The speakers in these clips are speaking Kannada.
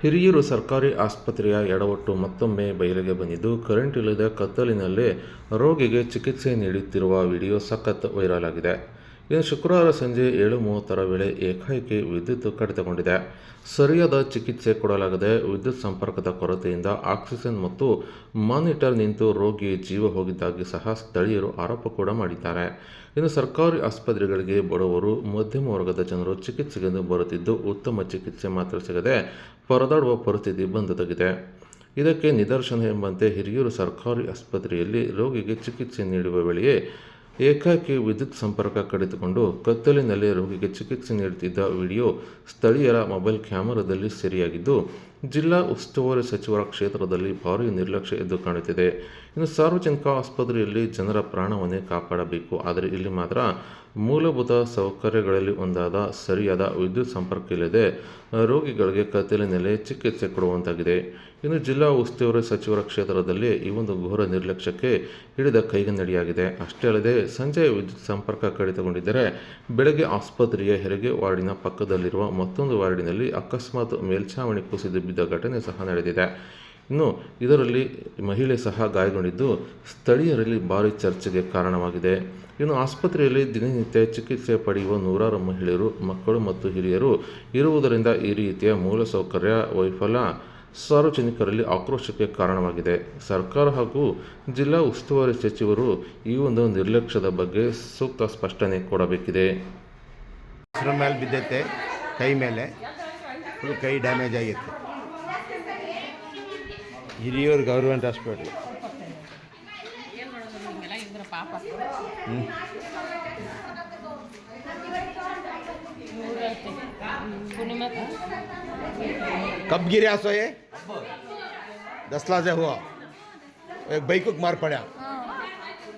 ಹಿರಿಯೂರು ಸರ್ಕಾರಿ ಆಸ್ಪತ್ರೆಯ ಎಡವಟ್ಟು ಮತ್ತೊಮ್ಮೆ ಬಯಲಿಗೆ ಬಂದಿದ್ದು, ಕರೆಂಟ್ ಇಲ್ಲದ ಕತ್ತಲಿನಲ್ಲೇ ರೋಗಿಗೆ ಚಿಕಿತ್ಸೆ ನೀಡುತ್ತಿರುವ ವಿಡಿಯೋ ಸಖತ್ ವೈರಲ್ ಆಗಿದೆ. ಇನ್ನು ಶುಕ್ರವಾರ ಸಂಜೆ ಏಳು ಮೂವತ್ತರ ವೇಳೆ ಏಕಾಏಕಿ ವಿದ್ಯುತ್ ಕಡಿತಗೊಂಡಿದೆ. ಸರಿಯಾದ ಚಿಕಿತ್ಸೆ ಕೊಡಲಾಗದೆ ವಿದ್ಯುತ್ ಸಂಪರ್ಕದ ಕೊರತೆಯಿಂದ ಆಕ್ಸಿಜನ್ ಮತ್ತು ಮಾನಿಟರ್ ನಿಂತು ರೋಗಿ ಜೀವ ಹೋಗಿದ್ದಾಗಿ ಸಹ ಸ್ಥಳೀಯರು ಆರೋಪ ಕೂಡ ಮಾಡಿದ್ದಾರೆ. ಇನ್ನು ಸರ್ಕಾರಿ ಆಸ್ಪತ್ರೆಗಳಿಗೆ ಬಡವರು ಮಧ್ಯಮ ವರ್ಗದ ಜನರು ಚಿಕಿತ್ಸೆಗೆಂದು ಬರುತ್ತಿದ್ದು ಉತ್ತಮ ಚಿಕಿತ್ಸೆ ಮಾತ್ರ ಸಿಗದೆ ಪರದಾಡುವ ಪರಿಸ್ಥಿತಿ ಬಂದೊದಗಿದೆ. ಇದಕ್ಕೆ ನಿದರ್ಶನ ಎಂಬಂತೆ ಹಿರಿಯೂರು ಸರ್ಕಾರಿ ಆಸ್ಪತ್ರೆಯಲ್ಲಿ ರೋಗಿಗೆ ಚಿಕಿತ್ಸೆ ನೀಡುವ ವೇಳೆಯೇ ಏಕಾಏಕಿ ವಿದ್ಯುತ್ ಸಂಪರ್ಕ ಕಡಿತುಕೊಂಡು ಕತ್ತಲಿನಲ್ಲಿ ರೋಗಿಗೆ ಚಿಕಿತ್ಸೆ ನೀಡುತ್ತಿದ್ದ ವಿಡಿಯೋ ಸ್ಥಳೀಯರ ಮೊಬೈಲ್ ಕ್ಯಾಮೆರಾದಲ್ಲಿ ಸೆರೆಯಾಗಿದ್ದು ಜಿಲ್ಲಾ ಉಸ್ತುವಾರಿ ಸಚಿವರ ಕ್ಷೇತ್ರದಲ್ಲಿ ಭಾರೀ ನಿರ್ಲಕ್ಷ್ಯ ಎದ್ದು ಕಾಣುತ್ತಿದೆ. ಇನ್ನು ಸಾರ್ವಜನಿಕ ಆಸ್ಪತ್ರೆಯಲ್ಲಿ ಜನರ ಪ್ರಾಣವನ್ನೇ ಕಾಪಾಡಬೇಕು. ಆದರೆ ಇಲ್ಲಿ ಮಾತ್ರ ಮೂಲಭೂತ ಸೌಕರ್ಯಗಳಲ್ಲಿ ಒಂದಾದ ಸರಿಯಾದ ವಿದ್ಯುತ್ ಸಂಪರ್ಕ ಇಲ್ಲದೆ ರೋಗಿಗಳಿಗೆ ಕತ್ತಲಿನಲ್ಲಿ ಚಿಕಿತ್ಸೆ ಕೊಡುವಂತಾಗಿದೆ. ಇನ್ನು ಜಿಲ್ಲಾ ಉಸ್ತುವಾರಿ ಸಚಿವರ ಕ್ಷೇತ್ರದಲ್ಲಿ ಈ ಒಂದು ಘೋರ ನಿರ್ಲಕ್ಷ್ಯಕ್ಕೆ ಹಿಡಿದ ಕೈಗನ್ನಡಿಯಾಗಿದೆ ಅಷ್ಟೇ ಅಲ್ಲದೆ ಸಂಜೆ ವಿದ್ಯುತ್ ಸಂಪರ್ಕ ಕಡಿತಗೊಂಡಿದ್ದರೆ ಬೆಳಗ್ಗೆ ಆಸ್ಪತ್ರೆಯ ಹೆರಿಗೆ ವಾರ್ಡಿನ ಪಕ್ಕದಲ್ಲಿರುವ ಮತ್ತೊಂದು ವಾರ್ಡಿನಲ್ಲಿ ಅಕಸ್ಮಾತ್ ಮೇಲ್ಛಾವಣಿ ಕುಸಿದು ಬಿದ್ದ ಘಟನೆ ಸಹ ನಡೆದಿದೆ. ಇನ್ನು ಇದರಲ್ಲಿ ಮಹಿಳೆ ಸಹ ಗಾಯಗೊಂಡಿದ್ದು ಸ್ಥಳೀಯರಲ್ಲಿ ಭಾರಿ ಚರ್ಚೆಗೆ ಕಾರಣವಾಗಿದೆ. ಇನ್ನು ಆಸ್ಪತ್ರೆಯಲ್ಲಿ ದಿನನಿತ್ಯ ಚಿಕಿತ್ಸೆ ಪಡೆಯುವ ನೂರಾರು ಮಹಿಳೆಯರು, ಮಕ್ಕಳು ಮತ್ತು ಹಿರಿಯರು ಇರುವುದರಿಂದ ಈ ರೀತಿಯ ಮೂಲಸೌಕರ್ಯ ವೈಫಲ್ಯ ಸಾರ್ವಜನಿಕರಲ್ಲಿ ಆಕ್ರೋಶಕ್ಕೆ ಕಾರಣವಾಗಿದೆ. ಸರ್ಕಾರ ಹಾಗೂ ಜಿಲ್ಲಾ ಉಸ್ತುವಾರಿ ಸಚಿವರು ಈ ಒಂದು ನಿರ್ಲಕ್ಷ್ಯದ ಬಗ್ಗೆ ಸೂಕ್ತ ಸ್ಪಷ್ಟನೆ ಕೊಡಬೇಕಿದೆ. ಮೇಲೆ ಬಿದ್ದೈತೆ, ಕೈ ಮೇಲೆ. ಕೈ ಡ್ಯಾಮೇಜ್ ಆಗೈತೆ ಹಿರಿಯೂರು ಗೌರ್ಮೆಂಟ್ ಹಾಸ್ಪಿಟ್ಲ್ ಏನು ಮಾಡೋದು ಹಿಂಗೆಲ್ಲ ಇದ್ರ ಪಾಪ पूर्णिमा कब गिरा सो ये दसला से हुआ एक बाइक को मार पड़ा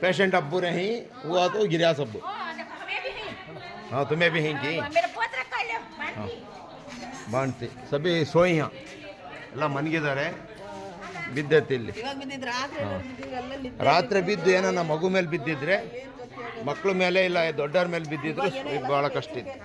पेशेंट अब बुरे ही हुआ तो गिरा सब हमें भी है हाँ तुम्हें भी हिंगी मेरा पोत्र कल बांटी ಬಾಣ್ತಿ ಸಭೆ ಸೋಯ್ಯ ಎಲ್ಲ ಮನ್ಗಿದ್ದಾರೆ ಬಿದ್ದೈತೆ ಇಲ್ಲಿ. ರಾತ್ರಿ ಬಿದ್ದು ಏನನ್ನ ಮಗು ಮೇಲೆ ಬಿದ್ದಿದ್ರೆ ಮಕ್ಕಳ ಮೇಲೆ ಇಲ್ಲ ದೊಡ್ಡವ್ರ ಮೇಲೆ ಬಿದ್ದಿದ್ರು ಭಾಳ ಕಷ್ಟ ಇತ್ತು